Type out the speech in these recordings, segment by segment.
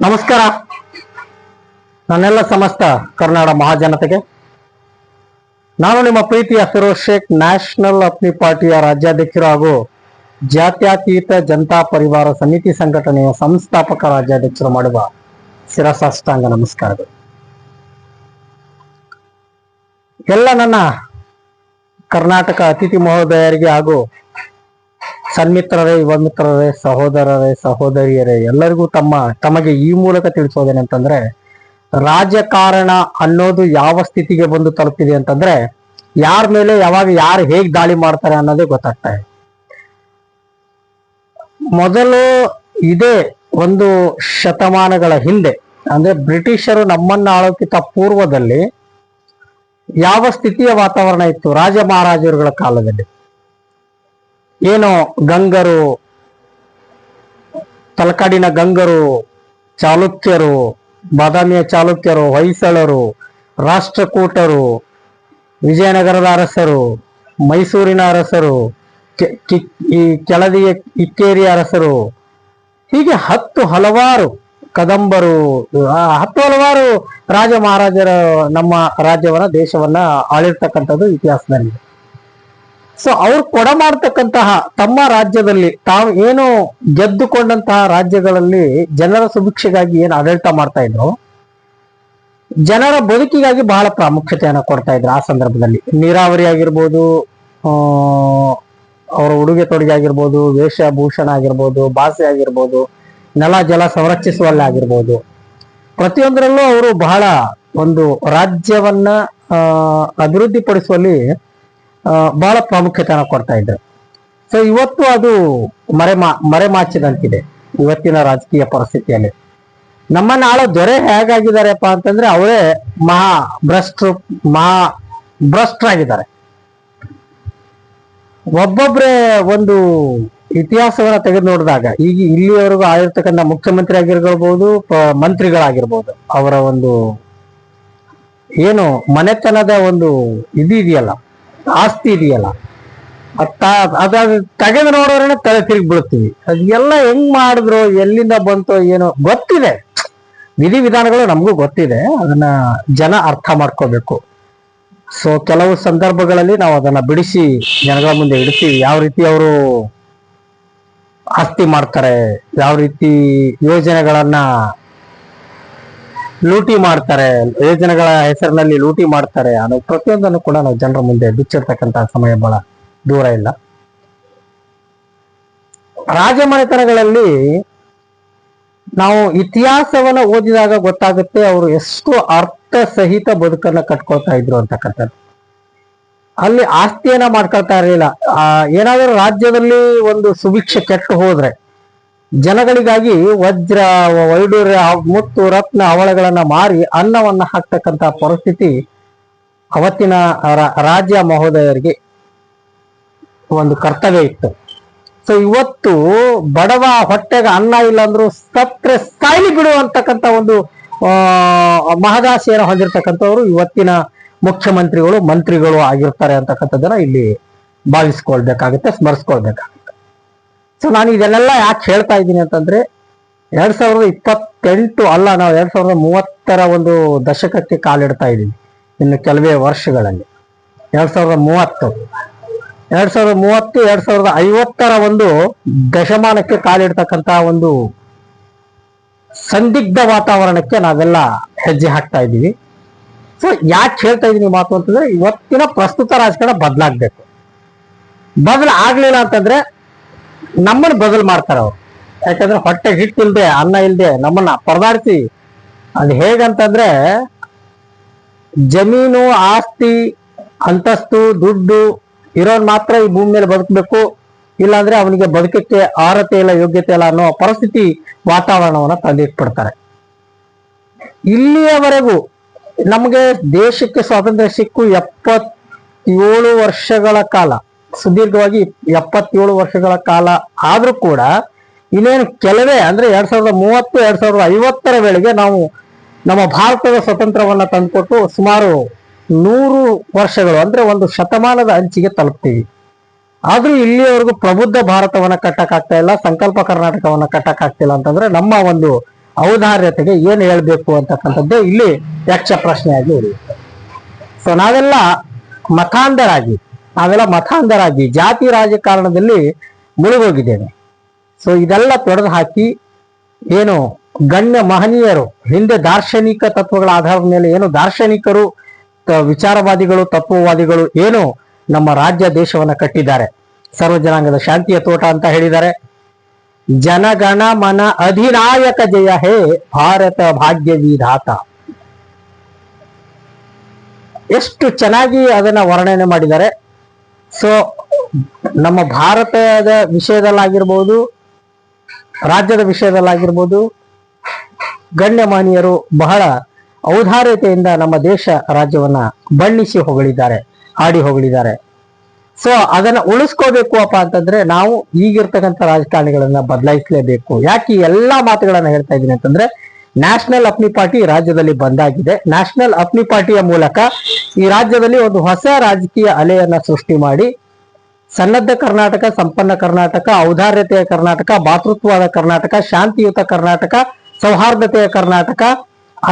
ನಮಸ್ಕಾರ. ನನ್ನೆಲ್ಲ ಸಮಸ್ತ ಕರ್ನಾಡ ಮಹಾಜನತೆಗೆ. ನಾನು ನಿಮ್ಮ ಪ್ರೀತಿಯ ಫಿರೋಜ್ ಶೇಖ್, ನ್ಯಾಷನಲ್ ಅಪ್ನಿ ಪಾರ್ಟಿಯ ರಾಜ್ಯಾಧ್ಯಕ್ಷರು ಹಾಗೂ ಜಾತ್ಯತೀತ ಜನತಾ ಪರಿವಾರ ಸಮಿತಿ ಸಂಘಟನೆಯ ಸಂಸ್ಥಾಪಕ ರಾಜ್ಯಾಧ್ಯಕ್ಷರು ಮಾಡುವ ಶಿರಸಾಷ್ಟಾಂಗ ನಮಸ್ಕಾರಗಳು. ಎಲ್ಲ ನನ್ನ ಕರ್ನಾಟಕ ಅತಿಥಿ ಮಹೋದಯರಿಗೆ ಹಾಗೂ ಸನ್ಮಿತ್ರರೇ ಯುವ ಮಿತ್ರರೇ ಸಹೋದರರೇ, ಸಹೋದರಿಯರೇ, ಎಲ್ಲರಿಗೂ ತಮ್ಮ, ತಮಗೆ ಈ ಮೂಲಕ ತಿಳಿಸೋದೇನಂತಂದ್ರೆ ರಾಜಕಾರಣ ಅನ್ನೋದು ಯಾವ ಸ್ಥಿತಿಗೆ ಬಂದು ತಲುಪಿದೆ ಅಂತಂದ್ರೆ, ಯಾರ ಮೇಲೆ ಯಾವಾಗ ಯಾರು ಹೇಗ್ ದಾಳಿ ಮಾಡ್ತಾರೆ ಅನ್ನೋದೇ ಗೊತ್ತಾಗ್ತಾ ಮೊದಲು ಇದೇ ಒಂದು ಶತಮಾನಗಳ ಹಿಂದೆ, ಅಂದ್ರೆ ಬ್ರಿಟಿಷರು ನಮ್ಮನ್ನ ಆಳೋಕ್ಕಿಂತ ಪೂರ್ವದಲ್ಲಿ ಯಾವ ಸ್ಥಿತಿಯ ವಾತಾವರಣ ಇತ್ತು? ರಾಜ ಮಹಾರಾಜರುಗಳ ಕಾಲದಲ್ಲಿ. ಏನು ಗಂಗರು, ತಲಕಾಡಿನ ಗಂಗರು, ಚಾಲುಕ್ಯರು, ಬಾದಾಮಿಯ ಚಾಲುಕ್ಯರು, ಹೊಯ್ಸಳರು, ರಾಷ್ಟ್ರಕೂಟರು, ವಿಜಯನಗರದ ಅರಸರು, ಮೈಸೂರಿನ ಅರಸರು ಈ ಕೆಳದಿಯ ಇಕ್ಕೇರಿ ಅರಸರು, ಹೀಗೆ ಹತ್ತು ಹಲವಾರು ಕದಂಬರು ಹತ್ತು ಹಲವಾರು ರಾಜ ಮಹಾರಾಜರ ನಮ್ಮ ರಾಜ್ಯವನ್ನ, ದೇಶವನ್ನ ಆಳಿರ್ತಕ್ಕಂಥದ್ದು ಇತಿಹಾಸದಲ್ಲಿ ಸೊ ಅವ್ರು ಕೊಡ ಮಾಡ್ತಕ್ಕಂತಹ ತಮ್ಮ ರಾಜ್ಯದಲ್ಲಿ ತಾವು ಏನು ಗೆದ್ದುಕೊಂಡಂತಹ ರಾಜ್ಯಗಳಲ್ಲಿ ಜನರ ಸುಭಿಕ್ಷೆಗಾಗಿ ಏನು ಆಡಳಿತ ಮಾಡ್ತಾ ಇದ್ರು? ಜನರ ಬದುಕಿಗಾಗಿ ಬಹಳ ಪ್ರಾಮುಖ್ಯತೆಯನ್ನು ಕೊಡ್ತಾ ಇದ್ರು ಆ ಸಂದರ್ಭದಲ್ಲಿ. ನೀರಾವರಿ ಆಗಿರ್ಬೋದು ಅವರ ಉಡುಗೆ ತೊಡುಗೆ ಆಗಿರ್ಬೋದು, ವೇಷಭೂಷಣ ಆಗಿರ್ಬೋದು, ಭಾಷೆ ಆಗಿರ್ಬೋದು, ನೆಲ ಜಲ ಸಂರಕ್ಷಿಸುವಲ್ಲಿ ಆಗಿರ್ಬೋದು. ಪ್ರತಿಯೊಂದರಲ್ಲೂ ಅವರು ಬಹಳ ಒಂದು ರಾಜ್ಯವನ್ನ ಅಭಿವೃದ್ಧಿಪಡಿಸುವಲ್ಲಿ ಬಹಳ ಪ್ರಾಮುಖ್ಯತೆಯನ್ನು ಕೊಡ್ತಾ ಇದ್ರು ಸೊ ಇವತ್ತು ಅದು ಮರೆಮಾ, ಮರೆಮಾಚಿದಂತಿದೆ ಇವತ್ತಿನ ರಾಜಕೀಯ ಪರಿಸ್ಥಿತಿಯಲ್ಲಿ. ನಮ್ಮ ನಾಳೆ ದೊರೆ ಹೇಗಾಗಿದ್ದಾರೆಪ್ಪ ಅಂತಂದ್ರೆ ಅವರೇ ಮಹಾ ಭ್ರಷ್ಟರು, ಮಹಾ ಭ್ರಷ್ಟರಾಗಿದ್ದಾರೆ. ಒಬ್ಬೊಬ್ರೆ ಒಂದು ಇತಿಹಾಸವನ್ನ ತೆಗೆದು ನೋಡಿದಾಗ, ಈಗ ಇಲ್ಲಿಯವರೆಗೂ ಆಗಿರ್ತಕ್ಕಂಥ ಮುಖ್ಯಮಂತ್ರಿ ಆಗಿರ್ಬೋದು ಮಂತ್ರಿಗಳಾಗಿರ್ಬೋದು, ಅವರ ಒಂದು ಏನು ಮನೆತನದ ಒಂದು ಇದು ಇದೆಯಲ್ಲ ಆಸ್ತಿ ಇದೆಯಲ್ಲ? ಅದ ತೆಗೆದು ನೋಡೋರೇನೆ ತಲೆ ತಿರುಗಿ ಬೀಳ್ತೀವಿ ಅದೆಲ್ಲ ಹೆಂಗ್ ಮಾಡಿದ್ರು, ಎಲ್ಲಿಂದ ಬಂತೋ ಏನೋ ಗೊತ್ತಿದೆ. ವಿಧಿ ವಿಧಾನಗಳು ನಮಗೂ ಗೊತ್ತಿದೆ. ಅದನ್ನ ಜನ ಅರ್ಥ ಮಾಡ್ಕೋಬೇಕು. ಸೊ ಕೆಲವು ಸಂದರ್ಭಗಳಲ್ಲಿ ನಾವು ಅದನ್ನ ಬಿಡಿಸಿ ಜನಗಳ ಮುಂದೆ ಇಡ್ತೀವಿ. ಯಾವ ರೀತಿ ಅವರು ಆಸ್ತಿ ಮಾಡ್ತಾರೆ, ಯಾವ ರೀತಿ ಯೋಜನೆಗಳನ್ನ ಲೂಟಿ ಮಾಡ್ತಾರೆ. ಯೋಜನೆಗಳ ಹೆಸರಿನಲ್ಲಿ ಲೂಟಿ ಮಾಡ್ತಾರೆ. ಅನ್ನೋ ಪ್ರತಿಯೊಂದನ್ನು ಕೂಡ ನಾವು ಜನರ ಮುಂದೆ ಬಿಚ್ಚಿರ್ತಕ್ಕಂತಹ ಸಮಯ ಬಹಳ ದೂರ ಇಲ್ಲ. ರಾಜಮನೆತನಗಳಲ್ಲಿ ನಾವು ಇತಿಹಾಸವನ್ನ ಓದಿದಾಗ ಗೊತ್ತಾಗುತ್ತೆ ಅವರು ಎಷ್ಟು ಅರ್ಥ ಸಹಿತ ಬದುಕನ್ನ ಕಟ್ಕೊಳ್ತಾ ಇದ್ರು ಅಂತಕ್ಕಂಥದ್ದು. ಅಲ್ಲಿ ಆಸ್ತಿಯನ್ನ ಮಾಡ್ಕೊಳ್ತಾ ಇರಲಿಲ್ಲ. ಏನಾದರೂ ರಾಜ್ಯದಲ್ಲಿ ಒಂದು ಸುಭಿಕ್ಷೆ ಕೆಟ್ಟು ಹೋದ್ರೆ ಜನಗಳಿಗಾಗಿ ವಜ್ರ ವೈಡೂರ್ಯ ಮುತ್ತು ರತ್ನ ಹವಳಗಳನ್ನ ಮಾರಿ ಅನ್ನವನ್ನ ಹಾಕ್ತಕ್ಕಂತ ಪರಿಸ್ಥಿತಿ ಅವತ್ತಿನ ರಾಜ್ಯ ಮಹೋದಯರಿಗೆ ಒಂದು ಕರ್ತವ್ಯ ಇತ್ತು. ಸೊ ಇವತ್ತು ಬಡವ ಹೊಟ್ಟೆಗೆ ಅನ್ನ ಇಲ್ಲ ಅಂದ್ರೂ ಸತ್ರೆ ಸ್ಥಾಯಿ ಬಿಡು ಅಂತಕ್ಕಂಥ ಒಂದು ಮಹದಾಶೆಯನ್ನು ಹೊಂದಿರತಕ್ಕಂಥವ್ರು ಇವತ್ತಿನ ಮುಖ್ಯಮಂತ್ರಿಗಳು, ಮಂತ್ರಿಗಳು ಆಗಿರ್ತಾರೆ ಅಂತಕ್ಕಂಥದ್ದನ್ನ ಇಲ್ಲಿ ಭಾವಿಸ್ಕೊಳ್ಬೇಕಾಗುತ್ತೆ, ಸ್ಮರಿಸ್ಕೊಳ್ಬೇಕಾಗುತ್ತೆ. ಸೊ ನಾನು ಇದನ್ನೆಲ್ಲ ಯಾಕೆ ಹೇಳ್ತಾ ಇದ್ದೀನಿ ಅಂತಂದ್ರೆ, ಎರಡ್ ಸಾವಿರದ ಇಪ್ಪತ್ತೆಂಟು ಅಲ್ಲ, ನಾವು ಎರಡ್ ಸಾವಿರದ ಮೂವತ್ತರ ಒಂದು ದಶಕಕ್ಕೆ ಕಾಲಿಡ್ತಾ ಇದ್ದೀವಿ, ಇನ್ನು ಕೆಲವೇ ವರ್ಷಗಳಲ್ಲಿ. ಎರಡ್ ಸಾವಿರದ ಮೂವತ್ತು. ಎರಡ್ ಸಾವಿರದ ಮೂವತ್ತು, ಎರಡ್ ಸಾವಿರದ ಐವತ್ತರ ಒಂದು ದಶಮಾನಕ್ಕೆ ಕಾಲಿಡ್ತಕ್ಕಂತ ಒಂದು ಸಂದಿಗ್ಧ ವಾತಾವರಣಕ್ಕೆ ನಾವೆಲ್ಲ ಹೆಜ್ಜೆ ಹಾಕ್ತಾ ಇದ್ದೀವಿ. ಸೊ ಯಾಕೆ ಹೇಳ್ತಾ ಇದೀನಿ ಮಾತು ಅಂತಂದ್ರೆ, ಇವತ್ತಿನ ಪ್ರಸ್ತುತ ರಾಜಕಾರಣ ಬದಲಾಗ್ಬೇಕು. ಬದಲಾಗ್ಲಿಲ್ಲ ಅಂತಂದ್ರೆ ನಮ್ಮನ್ನ ಬದಲ್ ಮಾಡ್ತಾರ ಅವ್ರು. ಯಾಕಂದ್ರೆ ಹೊಟ್ಟೆ ಹಿಟ್ಟಿಲ್ದೆ ಅನ್ನ ಇಲ್ದೆ ನಮ್ಮನ್ನ ಪರದಾಡ್ತಿ. ಅದು ಹೇಗಂತಂದ್ರೆ ಜಮೀನು, ಆಸ್ತಿ, ಅಂತಸ್ತು, ದುಡ್ಡು ಇರೋನ್ ಮಾತ್ರ ಈ ಭೂಮಿ ಮೇಲೆ ಬದುಕಬೇಕು. ಇಲ್ಲಾಂದ್ರೆ ಅವನಿಗೆ ಬದುಕಕ್ಕೆ ಅರ್ಹತೆ ಇಲ್ಲ, ಯೋಗ್ಯತೆ ಇಲ್ಲ ಅನ್ನೋ ಪರಿಸ್ಥಿತಿ ವಾತಾವರಣವನ್ನ ತಂದಿಟ್ಬಿಡ್ತಾರೆ. ಇಲ್ಲಿಯವರೆಗೂ ನಮಗೆ ದೇಶಕ್ಕೆ ಸ್ವಾತಂತ್ರ್ಯ ಸಿಕ್ಕು ಎಪ್ಪತ್ತೇಳು ವರ್ಷಗಳ ಕಾಲ. ಸುದೀರ್ಘವಾಗಿ ಎಪ್ಪತ್ತೇಳು ವರ್ಷಗಳ ಕಾಲ ಆದ್ರೂ ಕೂಡ ಇನ್ನೇನು ಕೆಲವೇ ಅಂದ್ರೆ ಎರಡ್ ಸಾವಿರದ ಮೂವತ್ತು, ಎರಡ್ ಸಾವಿರದ ಐವತ್ತರ ವೇಳೆಗೆ ನಾವು ನಮ್ಮ ಭಾರತದ ಸ್ವತಂತ್ರವನ್ನ ತಂದುಕೊಟ್ಟು ಸುಮಾರು ನೂರು ವರ್ಷಗಳು ಅಂದ್ರೆ ಒಂದು ಶತಮಾನದ ಅಂಚಿಗೆ ತಲುಪ್ತೀವಿ. ಆದ್ರೂ ಇಲ್ಲಿಯವರೆಗೂ ಪ್ರಬುದ್ಧ ಭಾರತವನ್ನ ಕಟ್ಟಕ್ಕಾಗ್ತಾ ಇಲ್ಲ, ಸಂಕಲ್ಪ ಕರ್ನಾಟಕವನ್ನ ಕಟ್ಟಕ್ಕಾಗ್ತಿಲ್ಲ ಅಂತಂದ್ರೆ ನಮ್ಮ ಒಂದು ಔದಾರ್ಯತೆಗೆ ಏನ್ ಹೇಳ್ಬೇಕು ಅಂತಕ್ಕಂಥದ್ದೇ ಇಲ್ಲಿ ಯಕ್ಷ ಪ್ರಶ್ನೆಯಾಗಿ ಉಳಿಯುತ್ತೆ. ಸೊ ನಾವೆಲ್ಲ ಮತಾಂಧರಾಗಿ ನಾವೆಲ್ಲ ಮತಾಂಧರಾಗಿ ಜಾತಿ ರಾಜಕಾರಣದಲ್ಲಿ ಮುಳುಗೋಗಿದ್ದೇವೆ. ಸೊ ಇದೆಲ್ಲ ತೊಡೆದು ಹಾಕಿ ಏನು ಗಣ್ಯ ಮಹನೀಯರು, ಹಿಂದೆ ದಾರ್ಶನಿಕ ತತ್ವಗಳ ಆಧಾರದ ಮೇಲೆ ಏನು ದಾರ್ಶನಿಕರು ವಿಚಾರವಾದಿಗಳು, ತತ್ವವಾದಿಗಳು ಏನು ನಮ್ಮ ರಾಜ್ಯ ದೇಶವನ್ನ ಕಟ್ಟಿದ್ದಾರೆ. ಸರ್ವ ಜನಾಂಗದ ಶಾಂತಿಯ ತೋಟ ಅಂತ ಹೇಳಿದ್ದಾರೆ. ಜನಗಣ ಮನ ಅಧಿನಾಯಕ ಜಯ ಹೇ ಭಾರತ ಭಾಗ್ಯ ವಿಧಾತ. ಎಷ್ಟು ಚೆನ್ನಾಗಿ ಅದನ್ನ ವರ್ಣನೆ ಮಾಡಿದ್ದಾರೆ. ಸೊ ನಮ್ಮ ಭಾರತದ ವಿಷಯದಲ್ಲಾಗಿರ್ಬೋದು, ರಾಜ್ಯದ ವಿಷಯದಲ್ಲಾಗಿರ್ಬೋದು, ಗಣ್ಯಮಾನ್ಯರು ಬಹಳ ಔದಾರ್ಯತೆಯಿಂದ ನಮ್ಮ ದೇಶ ರಾಜ್ಯವನ್ನ ಬಣ್ಣಿಸಿ ಹೊಗಳಿದ್ದಾರೆ, ಆಡಿ ಹೊಗಳಿದ್ದಾರೆ. ಸೊ ಅದನ್ನ ಉಳಿಸ್ಕೋಬೇಕು ಅಪ್ಪ ಅಂತಂದ್ರೆ ನಾವು ಈಗಿರ್ತಕ್ಕಂಥ ರಾಜಕಾರಣಿಗಳನ್ನ ಬದಲಾಯಿಸಲೇಬೇಕು. ಯಾಕೆ ಎಲ್ಲಾ ಮಾತುಗಳನ್ನ ಹೇಳ್ತಾ ಇದ್ದೀನಿ ಅಂತಂದ್ರೆ ನ್ಯಾಷನಲ್ ಅಪ್ನಿ ಪಾರ್ಟಿ ರಾಜ್ಯದಲ್ಲಿ ಬಂದಾಗಿದೆ. ನ್ಯಾಷನಲ್ ಅಪ್ನಿ ಪಾರ್ಟಿಯ ಮೂಲಕ ಈ ರಾಜ್ಯದಲ್ಲಿ ಒಂದು ಹೊಸ ರಾಜಕೀಯ ಅಲೆಯನ್ನ ಸೃಷ್ಟಿ ಮಾಡಿ, ಸನ್ನದ್ಧ ಕರ್ನಾಟಕ, ಸಂಪನ್ನ ಕರ್ನಾಟಕ, ಔದಾರ್ಯತೆಯ ಕರ್ನಾಟಕ ಭಾತೃತ್ವದ ಕರ್ನಾಟಕ, ಶಾಂತಿಯುತ ಕರ್ನಾಟಕ, ಸೌಹಾರ್ದತೆಯ ಕರ್ನಾಟಕ,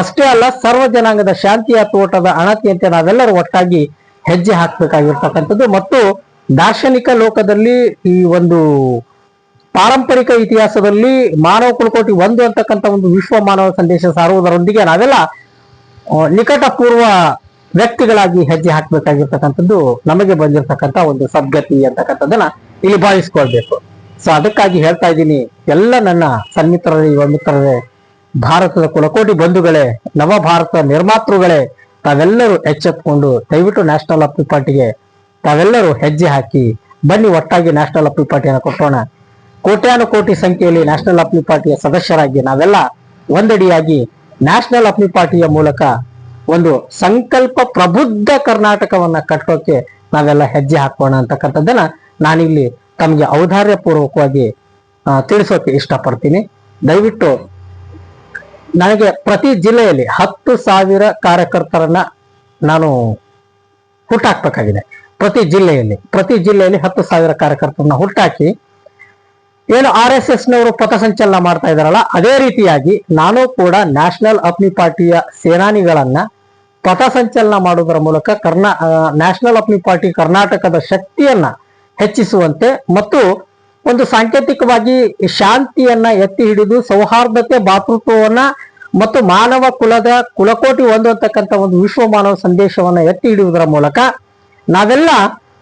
ಅಷ್ಟೇ ಅಲ್ಲ ಸರ್ವ ಜನಾಂಗದ ಶಾಂತಿಯ ತೋಟದ ಅಣತಿಯಂತೆ ನಾವೆಲ್ಲರೂ ಒಟ್ಟಾಗಿ ಹೆಜ್ಜೆ ಹಾಕ್ಬೇಕಾಗಿರ್ತಕ್ಕಂಥದ್ದು. ಮತ್ತು ದಾರ್ಶನಿಕ ಲೋಕದಲ್ಲಿ ಈ ಒಂದು ಪಾರಂಪರಿಕ ಇತಿಹಾಸದಲ್ಲಿ ಮಾನವ ಕುಲಕೋಟಿ ಒಂದು ಅಂತಕ್ಕಂಥ ಒಂದು ವಿಶ್ವ ಮಾನವ ಸಂದೇಶ ಸಾರುವುದರೊಂದಿಗೆ ನಾವೆಲ್ಲ ನಿಕಟ ಪೂರ್ವ ವ್ಯಕ್ತಿಗಳಾಗಿ ಹೆಜ್ಜೆ ಹಾಕ್ಬೇಕಾಗಿರ್ತಕ್ಕಂಥದ್ದು ನಮಗೆ ಬಂದಿರತಕ್ಕಂಥ ಒಂದು ಸದ್ಗತಿ ಅಂತಕ್ಕಂಥದ್ದನ್ನ ಇಲ್ಲಿ ಭಾವಿಸ್ಕೊಳ್ಬೇಕು. ಸೊ ಅದಕ್ಕಾಗಿ ಹೇಳ್ತಾ ಇದ್ದೀನಿ, ಎಲ್ಲ ನನ್ನ ಸನ್ಮಿತ್ರರೇ ಯುವ ಮಿತ್ರರೇ, ಭಾರತದ ಕುಲಕೋಟಿ ಬಂಧುಗಳೇ, ನವ ಭಾರತ ನಿರ್ಮಾತೃಗಳೇ, ತಾವೆಲ್ಲರೂ ಎಚ್ಚೆತ್ಕೊಂಡು ದಯವಿಟ್ಟು ನ್ಯಾಷನಲ್ ಅಪ್ಪಿ ಪಾರ್ಟಿಗೆ ತಾವೆಲ್ಲರೂ ಹೆಜ್ಜೆ ಹಾಕಿ ಬನ್ನಿ ಒಟ್ಟಾಗಿ ನ್ಯಾಷನಲ್ ಅಪ್ಪಿ ಪಾರ್ಟಿಯನ್ನು ಕೊಟ್ಟೋಣ. ಕೋಟ್ಯಾನು ಕೋಟಿ ಸಂಖ್ಯೆಯಲ್ಲಿ ನ್ಯಾಷನಲ್ ಅಪ್ನಿ ಪಾರ್ಟಿಯ ಸದಸ್ಯರಾಗಿ ನಾವೆಲ್ಲ ಒಂದಡಿಯಾಗಿ ನ್ಯಾಷನಲ್ ಅಪ್ನಿ ಪಾರ್ಟಿಯ ಮೂಲಕ ಒಂದು ಸಂಕಲ್ಪ ಪ್ರಬುದ್ಧ ಕರ್ನಾಟಕವನ್ನ ಕಟ್ಟೋಕೆ ನಾವೆಲ್ಲ ಹೆಜ್ಜೆ ಹಾಕೋಣ ಅಂತಕ್ಕಂಥದ್ದನ್ನ ನಾನಿಲ್ಲಿ ತಮಗೆ ಔದಾರ್ಯ ಪೂರ್ವಕವಾಗಿ ತಿಳಿಸೋಕೆ ಇಷ್ಟಪಡ್ತೀನಿ. ದಯವಿಟ್ಟು ನನಗೆ ಪ್ರತಿ ಜಿಲ್ಲೆಯಲ್ಲಿ ಹತ್ತು ಸಾವಿರ ಕಾರ್ಯಕರ್ತರನ್ನ ನಾನು ಹುಟ್ಟಾಕ್ಬೇಕಾಗಿದೆ. ಪ್ರತಿ ಜಿಲ್ಲೆಯಲ್ಲಿ ಪ್ರತಿ ಜಿಲ್ಲೆಯಲ್ಲಿ ಹತ್ತು ಸಾವಿರ ಕಾರ್ಯಕರ್ತರನ್ನ ಹುಟ್ಟಾಕಿ ಏನು ಆರ್ ಎಸ್ ಎಸ್ ನವರು ಪಥಸಂಚಲನ ಮಾಡ್ತಾ ಇದಾರಲ್ಲ ಅದೇ ರೀತಿಯಾಗಿ ನಾನು ಕೂಡ ನ್ಯಾಷನಲ್ ಅಪ್ನಿ ಪಾರ್ಟಿಯ ಸೇನಾನಿಗಳನ್ನ ಪಥಸಂಚಲನ ಮಾಡುವುದರ ಮೂಲಕ ಕರ್ನಾ ನ್ಯಾಷನಲ್ ಅಪ್ನಿ ಪಾರ್ಟಿ ಕರ್ನಾಟಕದ ಶಕ್ತಿಯನ್ನ ಹೆಚ್ಚಿಸುವಂತೆ ಮತ್ತು ಒಂದು ಸಾಂಕೇತಿಕವಾಗಿ ಶಾಂತಿಯನ್ನ ಎತ್ತಿ ಹಿಡಿದು ಸೌಹಾರ್ದತೆ, ಭಾತೃತ್ವವನ್ನ ಮತ್ತು ಮಾನವ ಕುಲದ ಕುಲಕೋಟಿ ಹೊಂದುವಂತಕ್ಕಂಥ ಒಂದು ವಿಶ್ವ ಮಾನವ ಸಂದೇಶವನ್ನ ಎತ್ತಿ ಹಿಡಿಯುವುದರ ಮೂಲಕ ನಾವೆಲ್ಲ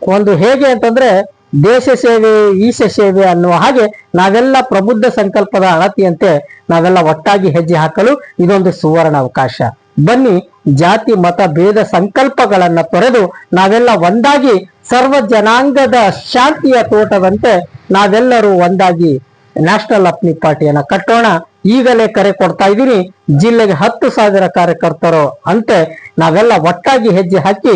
ಒಂದು ಹೇಗೆ ಅಂತಂದ್ರೆ ದೇಶ ಸೇವೆ, ಈಶ ಸೇವೆ ಅನ್ನುವ ಹಾಗೆ ನಾವೆಲ್ಲ ಪ್ರಬುದ್ಧ ಸಂಕಲ್ಪದ ಅಳತಿಯಂತೆ ನಾವೆಲ್ಲ ಒಟ್ಟಾಗಿ ಹೆಜ್ಜೆ ಹಾಕಲು ಇದೊಂದು ಸುವರ್ಣ ಅವಕಾಶ. ಬನ್ನಿ, ಜಾತಿ, ಮತ, ಭೇದ ಸಂಕಲ್ಪಗಳನ್ನ ತೊರೆದು ನಾವೆಲ್ಲ ಒಂದಾಗಿ ಸರ್ವ ಜನಾಂಗದ ಶಾಂತಿಯ ತೋಟದಂತೆ ನಾವೆಲ್ಲರೂ ಒಂದಾಗಿ ನ್ಯಾಷನಲ್ ಅಪ್ನಿ ಪಾರ್ಟಿಯನ್ನ ಕಟ್ಟೋಣ. ಈಗಲೇ ಕರೆ ಕೊಡ್ತಾ ಇದ್ದೀನಿ, ಜಿಲ್ಲೆಗೆ ಹತ್ತು ಸಾವಿರ ಕಾರ್ಯಕರ್ತರು ಅಂತೆ ನಾವೆಲ್ಲ ಒಟ್ಟಾಗಿ ಹೆಜ್ಜೆ ಹಾಕಿ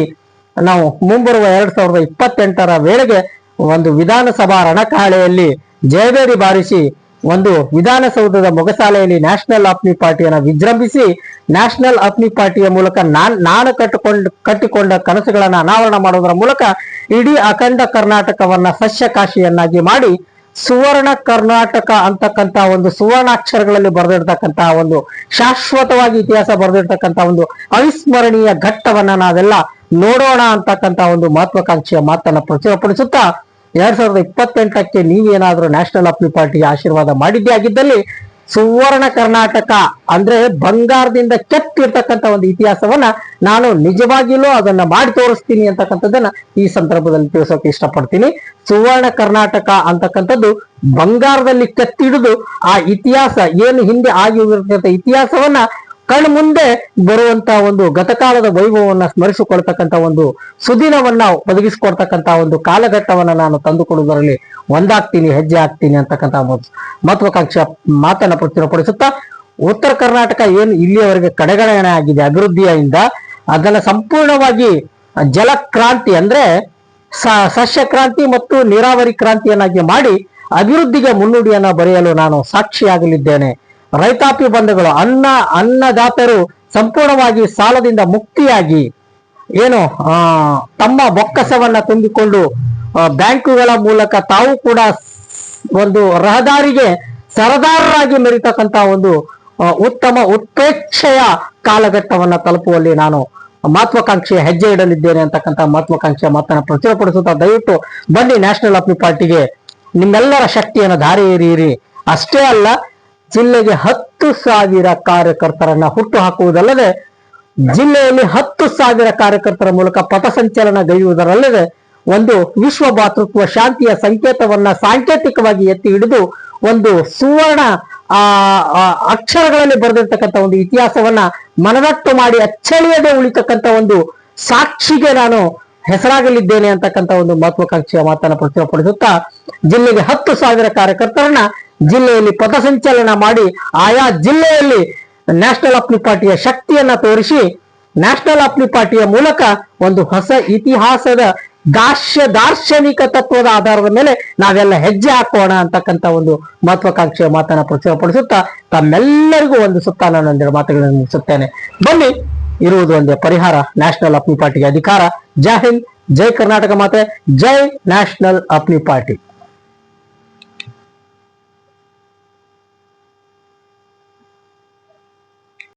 ನಾವು ಮುಂಬರುವ ಎರಡ್ ಸಾವಿರದ ಇಪ್ಪತ್ತೆಂಟರ ವೇಳೆಗೆ ಒಂದು ವಿಧಾನಸಭಾ ರಣಕಾಳೆಯಲ್ಲಿ ಜಯಬೇರಿ ಬಾರಿಸಿ ಒಂದು ವಿಧಾನಸೌಧದ ಮೊಗಸಾಲೆಯಲ್ಲಿ ನ್ಯಾಷನಲ್ ಆಪ್ನಿ ಪಾರ್ಟಿಯನ್ನು ವಿಜೃಂಭಿಸಿ ನ್ಯಾಷನಲ್ ಆಪ್ನಿ ಪಾರ್ಟಿಯ ಮೂಲಕ ನಾನ್ ಕಟ್ಟಿಕೊಂಡ ಕಟ್ಟಿಕೊಂಡ ಕನಸುಗಳನ್ನು ಅನಾವರಣ ಮಾಡೋದರ ಮೂಲಕ ಇಡೀ ಅಖಂಡ ಕರ್ನಾಟಕವನ್ನ ಸಸ್ಯಕಾಶಿಯನ್ನಾಗಿ ಮಾಡಿ ಸುವರ್ಣ ಕರ್ನಾಟಕ ಅಂತಕ್ಕಂತ ಒಂದು ಸುವರ್ಣಾಕ್ಷರಗಳಲ್ಲಿ ಬರೆದಿರ್ತಕ್ಕಂತಹ ಒಂದು ಶಾಶ್ವತವಾಗಿ ಇತಿಹಾಸ ಬರೆದಿರ್ತಕ್ಕಂತ ಒಂದು ಅವಿಸ್ಮರಣೀಯ ಘಟ್ಟವನ್ನ ನಾವೆಲ್ಲ ನೋಡೋಣ ಅಂತಕ್ಕಂತ ಒಂದು ಮಹತ್ವಾಕಾಂಕ್ಷೆಯ ಮಾತನ್ನ ಪ್ರಚುರಪಡಿಸುತ್ತಾ ಎರಡ್ ಸಾವಿರದ ಇಪ್ಪತ್ತೆಂಟಕ್ಕೆ ನೀವೇನಾದ್ರೂ ನ್ಯಾಷನಲ್ ಅಪ್ಲಿ ಪಾರ್ಟಿಗೆ ಆಶೀರ್ವಾದ ಮಾಡಿದ್ದೇ ಆಗಿದ್ದಲ್ಲಿ ಸುವರ್ಣ ಕರ್ನಾಟಕ ಅಂದ್ರೆ ಬಂಗಾರದಿಂದ ಕೆತ್ತಿರ್ತಕ್ಕಂಥ ಒಂದು ಇತಿಹಾಸವನ್ನ ನಾನು ನಿಜವಾಗಿಯೂ ಅದನ್ನ ಮಾಡಿ ತೋರಿಸ್ತೀನಿ ಅಂತಕ್ಕಂಥದ್ದನ್ನ ಈ ಸಂದರ್ಭದಲ್ಲಿ ತಿಳಿಸೋಕೆ ಇಷ್ಟಪಡ್ತೀನಿ. ಸುವರ್ಣ ಕರ್ನಾಟಕ ಅಂತಕ್ಕಂಥದ್ದು ಬಂಗಾರದಲ್ಲಿ ಕೆತ್ತಿಡಿದು ಆ ಇತಿಹಾಸ ಏನು ಹಿಂದೆ ಆಗಿ ಇತಿಹಾಸವನ್ನ ಕಣ್ಣು ಮುಂದೆ ಬರುವಂತ ಒಂದು ಗತಕಾಲದ ವೈಭವವನ್ನ ಸ್ಮರಿಸಿಕೊಳ್ತಕ್ಕಂಥ ಒಂದು ಸುದಿನವನ್ನ ಒದಗಿಸಿಕೊಡ್ತಕ್ಕಂತ ಒಂದು ಕಾಲಘಟ್ಟವನ್ನ ನಾನು ತಂದುಕೊಡುವುದರಲ್ಲಿ ಒಂದಾಗ್ತೀನಿ ಹೆಜ್ಜೆ ಆಗ್ತೀನಿ ಅಂತಕ್ಕಂಥ ಒಂದು ಮಹತ್ವಾಕಾಂಕ್ಷೆ ಮಾತನ್ನ ಪ್ರಚುರಪಡಿಸುತ್ತಾ ಉತ್ತರ ಕರ್ನಾಟಕ ಏನು ಇಲ್ಲಿಯವರೆಗೆ ಕಡೆಗಣನೆ ಆಗಿದೆ ಅಭಿವೃದ್ಧಿಯಿಂದ, ಅದನ್ನ ಸಂಪೂರ್ಣವಾಗಿ ಜಲ ಕ್ರಾಂತಿ ಅಂದ್ರೆ ಸಸ್ಯ ಕ್ರಾಂತಿ ಮತ್ತು ನೀರಾವರಿ ಕ್ರಾಂತಿಯನ್ನಾಗಿ ಮಾಡಿ ಅಭಿವೃದ್ಧಿಗೆ ಮುನ್ನುಡಿಯನ್ನ ಬರೆಯಲು ನಾನು ಸಾಕ್ಷಿಯಾಗಲಿದ್ದೇನೆ. ರೈತಾಪಿ ಬಂಧುಗಳು, ಅನ್ನ, ಅನ್ನದಾತರು ಸಂಪೂರ್ಣವಾಗಿ ಸಾಲದಿಂದ ಮುಕ್ತಿಯಾಗಿ ಏನು ತಮ್ಮ ಬೊಕ್ಕಸವನ್ನ ತುಂಬಿಕೊಂಡು ಬ್ಯಾಂಕುಗಳ ಮೂಲಕ ತಾವು ಕೂಡ ಒಂದು ರಹದಾರಿಗೆ ಸರದಾರರಾಗಿ ಮೆರಿತಕ್ಕಂತಹ ಒಂದು ಉತ್ತಮ ಉತ್ಪ್ರೇಕ್ಷೆಯ ಕಾಲಘಟ್ಟವನ್ನ ತಲುಪುವಲ್ಲಿ ನಾನು ಮಹತ್ವಾಕಾಂಕ್ಷೆ ಹೆಜ್ಜೆ ಇಡಲಿದ್ದೇನೆ ಅಂತಕ್ಕಂಥ ಮಹತ್ವಾಕಾಂಕ್ಷೆಯ ಮಾತನ್ನ ಪ್ರಚುರಪಡಿಸುತ್ತಾ ದಯವಿಟ್ಟು ಬನ್ನಿ ನ್ಯಾಷನಲ್ ಆಫಿ ಪಾರ್ಟಿಗೆ. ನಿಮ್ಮೆಲ್ಲರ ಶಕ್ತಿಯನ್ನು ಧಾರೆ ಏರಿಯಿರಿ ಅಷ್ಟೇ ಅಲ್ಲ ಜಿಲ್ಲೆಗೆ ಹತ್ತು ಸಾವಿರ ಕಾರ್ಯಕರ್ತರನ್ನ ಹುಟ್ಟು ಹಾಕುವುದಲ್ಲದೆ ಜಿಲ್ಲೆಯಲ್ಲಿ ಹತ್ತು ಸಾವಿರ ಕಾರ್ಯಕರ್ತರ ಮೂಲಕ ಪಥಸಂಚಲನ ಗೈಯುವುದರಲ್ಲದೆ, ಒಂದು ವಿಶ್ವ ಭಾತೃತ್ವ ಶಾಂತಿಯ ಸಂಕೇತವನ್ನ ಸಾಂಕೇತಿಕವಾಗಿ ಎತ್ತಿ ಹಿಡಿದು ಒಂದು ಸುವರ್ಣ, ಆ ಅಕ್ಷರಗಳಲ್ಲಿ ಬರೆದಿರ್ತಕ್ಕಂಥ ಒಂದು ಇತಿಹಾಸವನ್ನ ಮನದಟ್ಟು ಮಾಡಿ ಅಚ್ಚಳಿಯದೆ ಉಳಿತಕ್ಕಂಥ ಒಂದು ಸಾಕ್ಷಿಗೆ ನಾನು ಹೆಸರಾಗಲಿದ್ದೇನೆ ಅಂತಕ್ಕಂಥ ಒಂದು ಮಹತ್ವಾಕಾಂಕ್ಷೆಯ ಮಾತನ್ನ ಪ್ರಚುರಪಡಿಸುತ್ತಾ ಜಿಲ್ಲೆಗೆ ಹತ್ತು ಸಾವಿರ ಕಾರ್ಯಕರ್ತರನ್ನ ಜಿಲ್ಲೆಯಲ್ಲಿ ಪಥಸಂಚಲನ ಮಾಡಿ ಆಯಾ ಜಿಲ್ಲೆಯಲ್ಲಿ ನ್ಯಾಷನಲ್ ಅಪ್ಲಿ ಪಾರ್ಟಿಯ ಶಕ್ತಿಯನ್ನ ತೋರಿಸಿ ನ್ಯಾಷನಲ್ ಅಪ್ಲಿ ಪಾರ್ಟಿಯ ಮೂಲಕ ಒಂದು ಹೊಸ ಇತಿಹಾಸದ ದಾರ್ಶ್ಯ ದಾರ್ಶನಿಕ ತತ್ವದ ಆಧಾರದ ಮೇಲೆ ನಾವೆಲ್ಲ ಹೆಜ್ಜೆ ಹಾಕೋಣ ಅಂತಕ್ಕಂಥ ಒಂದು ಮಹತ್ವಾಕಾಂಕ್ಷೆಯ ಮಾತನ್ನ ಪ್ರಚುರಪಡಿಸುತ್ತಾ ತಮ್ಮೆಲ್ಲರಿಗೂ ಒಂದು ಸುತ್ತ ನಾನು ಒಂದೆರಡು ಮಾತುಗಳನ್ನು ಮುಗಿಸುತ್ತೇನೆ. ಬನ್ನಿ, ಇರುವುದು ಒಂದೇ ಪರಿಹಾರ. ನ್ಯಾಷನಲ್ ಅಪ್ಲಿ ಪಾರ್ಟಿಗೆ ಅಧಿಕಾರ. ಜೈ ಹಿಂದ್, ಜೈ ಕರ್ನಾಟಕ ಮಾತೆ, ಜೈ ನ್ಯಾಷನಲ್ ಅಪ್ಲಿ ಪಾರ್ಟಿ